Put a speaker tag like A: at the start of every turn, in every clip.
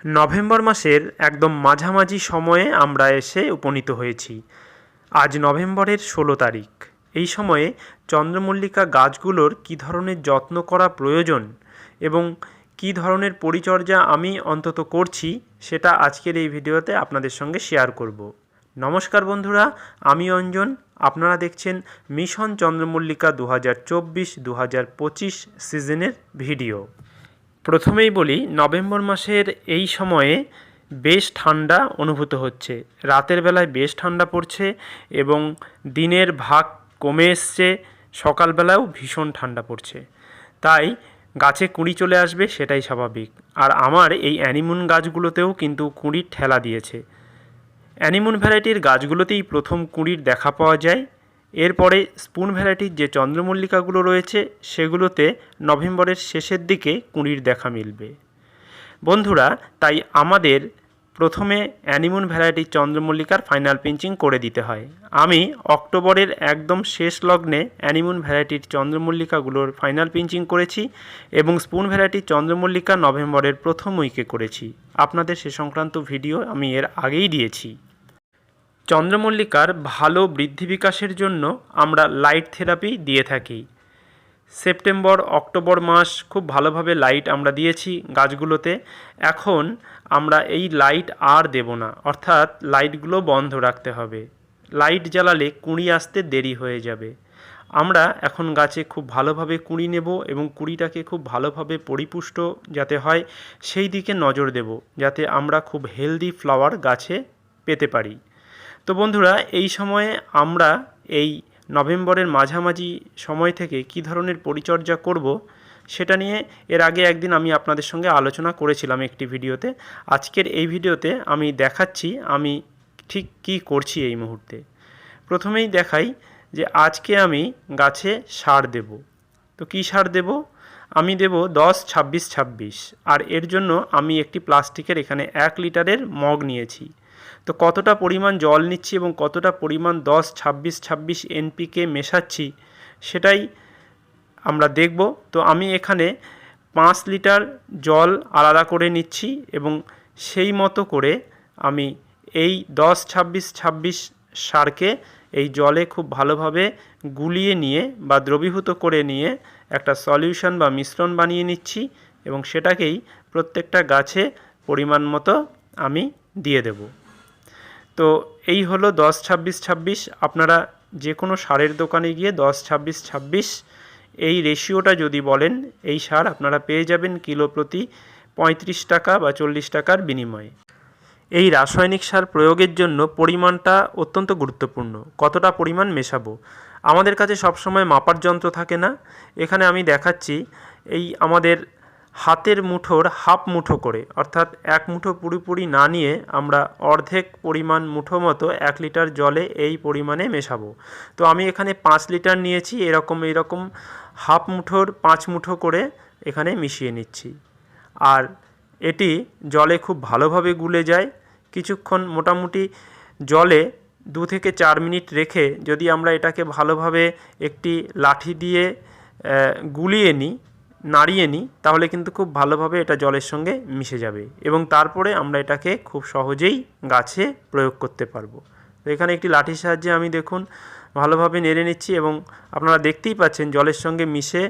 A: November মাসের একদম মাঝামাঝি সময়ে আমরা এসে উপনীত হয়েছি। আজ নভেম্বরের ষোলো তারিখ। এই সময়ে চন্দ্রমল্লিকা গাছগুলোর কী ধরনের যত্ন করা প্রয়োজন এবং কী ধরনের পরিচর্যা আমি অন্তত করছি সেটা আজকের এই ভিডিওতে আপনাদের সঙ্গে শেয়ার করব। নমস্কার বন্ধুরা, আমি অঞ্জন। আপনারা দেখছেন মিশন চন্দ্রমল্লিকা দু হাজার চব্বিশ দু হাজার পঁচিশ সিজনের ভিডিও। প্রথমেই বলি, নভেম্বর মাসের এই সময়ে বেশ ঠান্ডা অনুভূত হচ্ছে। রাতের বেলায় বেশ ঠান্ডা পড়ছে এবং দিনের ভাগ কমে এসছে, সকালবেলাও ভীষণ ঠান্ডা পড়ছে। তাই গাছে কুঁড়ি চলে আসবে সেটাই স্বাভাবিক। আর আমার এই অ্যানিমুন গাছগুলোতেও কিন্তু কুঁড়ির ঠেলা দিয়েছে। অ্যানিমুন ভ্যারাইটির গাছগুলোতেই প্রথম কুঁড়ির দেখা পাওয়া যায়। এরপরে স্পুন ভ্যারাইটির যে চন্দ্রমল্লিকাগুলো রয়েছে, সেগুলোতে নভেম্বরের শেষের দিকে কুঁড়ির দেখা মিলবে। বন্ধুরা, তাই আমাদের প্রথমে অ্যানিমুন ভ্যারাইটির চন্দ্রমল্লিকার ফাইনাল পিঞ্চিং করে দিতে হয়। আমি অক্টোবরের একদম শেষ লগ্নে অ্যানিমুন ভ্যারাইটির চন্দ্রমল্লিকাগুলোর ফাইনাল পিঞ্চিং করেছি এবং স্পুন ভ্যারাইটির চন্দ্রমল্লিকা নভেম্বরের প্রথম উইকে করেছি। আপনাদের সে সংক্রান্ত ভিডিও আমি এর আগেই দিয়েছি। চন্দ্রমল্লিকার ভালো বৃদ্ধি বিকাশের জন্য আমরা লাইট থেরাপি দিয়ে থাকি। সেপ্টেম্বর অক্টোবর মাস খুব ভালোভাবে লাইট আমরা দিয়েছি গাছগুলোতে। এখন আমরা এই লাইট আর দেব না, অর্থাৎ লাইটগুলো বন্ধ রাখতে হবে। লাইট জ্বালালে কুঁড়ি আসতে দেরি হয়ে যাবে। আমরা এখন গাছে খুব ভালোভাবে কুঁড়ি নেব এবং কুঁড়িটাকে খুব ভালোভাবে পরিপুষ্ট যাতে হয়, সেই দিকে নজর দেব, যাতে আমরা খুব হেলদি ফ্লাওয়ার গাছে পেতে পারি। তো বন্ধুরা, এই সময়ে আমরা এই নভেম্বরের মাঝামাঝি সময় থেকে কী ধরনের পরিচর্যা করব সেটা নিয়ে এর আগে একদিন আমি আপনাদের সঙ্গে আলোচনা করেছিলাম একটি ভিডিওতে। আজকের এই ভিডিওতে আমি দেখাচ্ছি আমি ঠিক কী করছি এই মুহূর্তে। প্রথমেই দেখাই যে আজকে আমি গাছে সার দেব। তো কী সার দেব? আমি দেব দশ ছাব্বিশ ছাব্বিশ। আর এর জন্য আমি একটি প্লাস্টিকের এখানে এক লিটারের মগ নিয়েছি। তো কতটা পরিমাণ জল নিচ্ছি এবং কতটা পরিমাণ দশ, ছাব্বিশ ছাব্বিশ এনপিকে মেশাচ্ছি সেটাই আমরা দেখব। তো আমি এখানে পাঁচ লিটার জল আলাদা করে নিচ্ছি এবং সেই মতো করে আমি এই দশ, ছাব্বিশ ছাব্বিশ সারকে এই জলে খুব ভালোভাবে গুলিয়ে নিয়ে বা দ্রবীভূত করে নিয়ে একটা সলিউশন বা মিশ্রণ বানিয়ে নিচ্ছি এবং সেটাকেই প্রত্যেকটা গাছে পরিমাণ মতো আমি দিয়ে দেবো। তো এই হলো দশ ছাব্বিশ ছাব্বিশ। আপনারা যে কোনো সারের দোকানে গিয়ে দশ ছাব্বিশ ছাব্বিশ। এই রেশিওটা যদি বলেন, এই সার আপনারা পেয়ে যাবেন কিলো প্রতি পঁয়ত্রিশ টাকা বা চল্লিশ টাকার বিনিময়ে। এই রাসায়নিক সার প্রয়োগের জন্য পরিমাণটা অত্যন্ত গুরুত্বপূর্ণ। কতটা পরিমাণ মেশাবো? আমাদের কাছে সবসময় মাপার যন্ত্র থাকে না। এখানে আমি দেখাচ্ছি, এই আমাদের হাতের মুঠোর হাফ মুঠো করে, অর্থাৎ এক মুঠো পুরোপুরি না নিয়ে আমরা অর্ধেক পরিমাণ মুঠো মতো এক লিটার জলে এই পরিমাণে মেশাবো। তো আমি এখানে পাঁচ লিটার নিয়েছি, এরকম এরকম হাফ মুঠোর পাঁচ মুঠো করে এখানে মিশিয়ে নিচ্ছি। আর এটি জলে খুব ভালোভাবে গুলে যায়। কিছুক্ষণ মোটামুটি জলে দু থেকে চার মিনিট রেখে যদি আমরা এটাকে ভালোভাবে একটি লাঠি দিয়ে গুলিয়ে নিই নাড়িয়ে নিই, তাহলে কিন্তু খুব ভালোভাবে এটা জলের সঙ্গে মিশে যাবে এবং তারপরে আমরা এটাকে খুব সহজেই গাছে প্রয়োগ করতে পারব। তো এখানে একটি লাঠির সাহায্যে আমি দেখুন ভালোভাবে নেড়ে নিচ্ছি এবং আপনারা দেখতেই পাচ্ছেন জলের সঙ্গে মিশে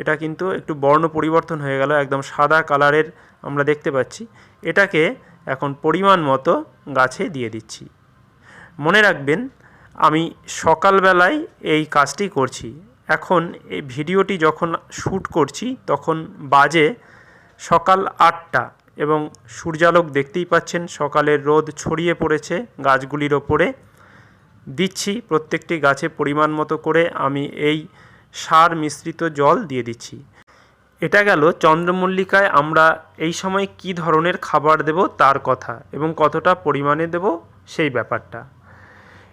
A: এটা কিন্তু একটু বর্ণ পরিবর্তন হয়ে গেল, একদম সাদা কালারের আমরা দেখতে পাচ্ছি। এটাকে এখন পরিমাণ মতো গাছে দিয়ে দিচ্ছি। মনে রাখবেন, আমি সকালবেলায় এই কাজটি করছি। এখন এই ভিডিওটি যখন শ্যুট করছি, তখন বাজে সকাল আটটা এবং সূর্যালোক দেখতেই পাচ্ছেন সকালের রোদ ছড়িয়ে পড়েছে গাছগুলির ওপরে। দিচ্ছি প্রত্যেকটি গাছে পরিমাণ মতো করে আমি এই সার মিশ্রিত জল দিয়ে দিচ্ছি। এটা গেল চন্দ্রমল্লিকায় আমরা এই সময় কি ধরনের খাবার দেব তার কথা এবং কতটা পরিমাণে দেব সেই ব্যাপারটা।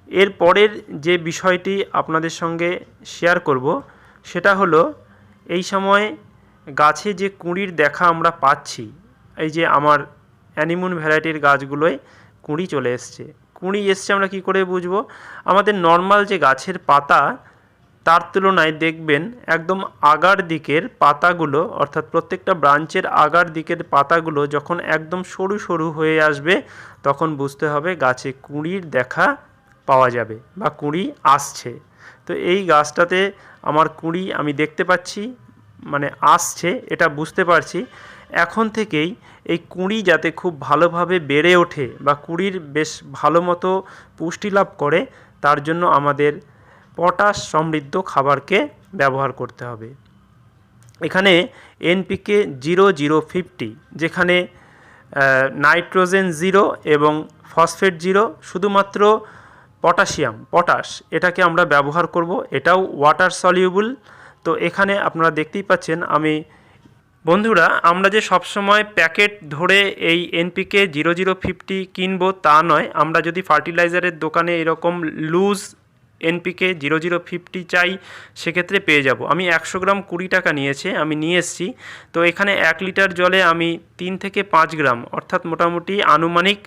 A: এর পরের যে বিষয়টি আপনাদের সঙ্গে শেয়ার করব, সেটা হলো এই সময় গাছে যে কুঁড়ির দেখা আমরা পাচ্ছি, এই যে আমার অ্যানিমুন ভ্যারাইটির গাছগুলোয় কুঁড়ি চলে এসছে। কুঁড়ি এসছে আমরা কি করে বুঝব? আমাদের নর্মাল যে গাছের পাতা, তার তুলনায় দেখবেন একদম আগার দিকের পাতাগুলো, অর্থাৎ প্রত্যেকটা ব্রাঞ্চের আগার দিকের পাতাগুলো যখন একদম সরু সরু হয়ে আসবে, তখন বুঝতে হবে গাছে কুঁড়ির দেখা পাওয়া যাবে বা কুঁড়ি আসছে। তো এই গাছটাতে আমার কুঁড়ি আমি দেখতে পাচ্ছি মানে আসছে, এটা বুঝতে পারছি। এখন থেকেই এই কুঁড়ি যাতে খুব ভালোভাবে বেড়ে ওঠে বা কুঁড়ির বেশ ভালো মতো পুষ্টি লাভ করে, তার জন্য আমাদের পটাশ সমৃদ্ধ খাবারকে ব্যবহার করতে হবে। এখানে এনপিকে জিরো জিরো ফিফটি যেখানে নাইট্রোজেন জিরো এবং ফসফেট জিরো শুধুমাত্র পটাশিয়াম, পটাশ, এটাকে আমরা ব্যবহার করব। এটাও ওয়াটার সলিউবল তো এখানে আপনারা দেখতেই পাচ্ছেন, আমি, বন্ধুরা, আমরা যে সবসময় প্যাকেট ধরে এই এনপিকে জিরো জিরো ফিফটি কিনবো তা নয়, আমরা যদি ফার্টিলাইজারের দোকানে এরকম loose NPK zero zero fifty চাই, সেক্ষেত্রে পেয়ে যাব। আমি একশো গ্রাম কুড়ি টাকা নিয়েছে, আমি নিয়ে এসেছি। তো এখানে এক লিটার জলে আমি তিন থেকে পাঁচ গ্রাম, অর্থাৎ মোটামুটি আনুমানিক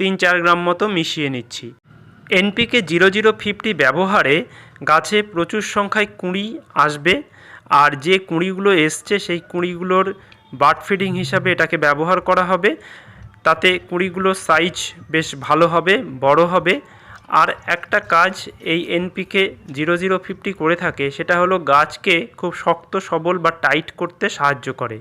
A: তিন চার গ্রাম মতো মিশিয়ে নিচ্ছি। এনপিকে জিরো জিরো ফিফটি ব্যবহারে গাছে প্রচুর সংখ্যায় কুঁড়ি আসবে, আর যে কুঁড়িগুলো এসছে সেই কুঁড়িগুলোর বার্ড ফিডিং হিসাবে এটাকে ব্যবহার করা হবে। তাতে কুঁড়িগুলোর সাইজ বেশ ভালো হবে, বড় হবে। আর একটা কাজ এই এনপিকে জিরো জিরো ফিফটি করে থাকে, সেটা হলো গাছকে খুব শক্ত, সবল বা টাইট করতে সাহায্য করে।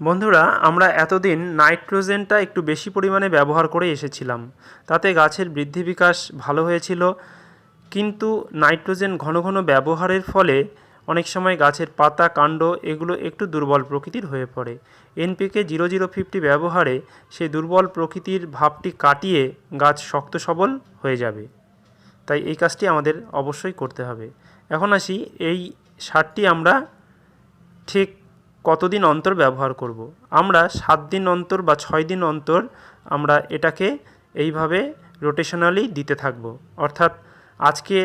A: বন্ধুরা, আমরা এতদিন নাইট্রোজেনটা একটু বেশি পরিমাণে ব্যবহার করে এসেছিলাম। তাতে গাছের বৃদ্ধি বিকাশ ভালো হয়েছিল, কিন্তু নাইট্রোজেন ঘন ঘন ব্যবহারের ফলে অনেক সময় গাছের পাতা, কাণ্ড এগুলো একটু দুর্বল প্রকৃতির হয়ে পড়ে। এনপিকে জিরো জিরো ফিফটি ব্যবহারে সেই দুর্বল প্রকৃতির ভাবটি কাটিয়ে গাছ শক্ত সবল হয়ে যাবে। তাই এই কাজটি আমাদের অবশ্যই করতে হবে। এখন আসি, এই সারটি আমরা ঠিক কতদিন অন্তর ব্যবহার করব। আমরা সাত দিন অন্তর বা ছয় দিন অন্তর আমরা এটাকে এইভাবে রোটেশনালি দিতে থাকব অর্থাৎ আজকে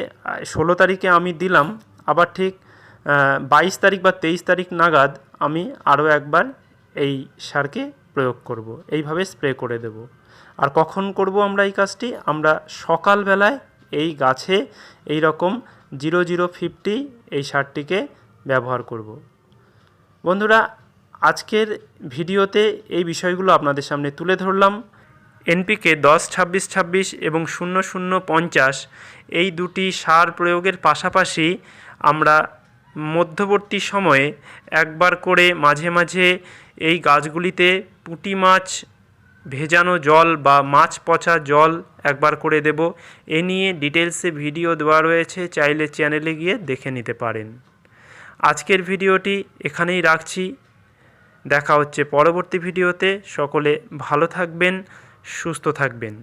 A: ষোলো তারিখে আমি দিলাম, আবার ঠিক বাইশ তারিখ বা তেইশ তারিখ নাগাদ আমি আরও একবার এই সারকে প্রয়োগ করব। এইভাবে স্প্রে করে দেব আর কখন করব আমরা এই কাজটি আমরা সকালবেলায় এই গাছে এই রকম জিরো জিরো ফিফটি এই সারটিকে ব্যবহার করব। বন্ধুরা, আজকের ভিডিওতে এই বিষয়গুলো আপনাদের সামনে তুলে ধরলাম। এনপিকে দশ, ছাব্বিশ ছাব্বিশ এবং শূন্য শূন্য, পঞ্চাশ এই দুটি সার প্রয়োগের পাশাপাশি আমরা মধ্যবর্তী সময়ে একবার করে মাঝে মাঝে এই গাছগুলিতে পুঁটি মাছ ভেজানো জল বা মাছ পচা জল একবার করে দেব। এ নিয়ে ডিটেলসে ভিডিও দেওয়া রয়েছে, চাইলে চ্যানেলে গিয়ে দেখে নিতে পারেন। আজকের ভিডিওটি এখানেই রাখছি। দেখা হচ্ছে পরবর্তী ভিডিওতে। সকলে ভালো থাকবেন সুস্থ থাকবেন।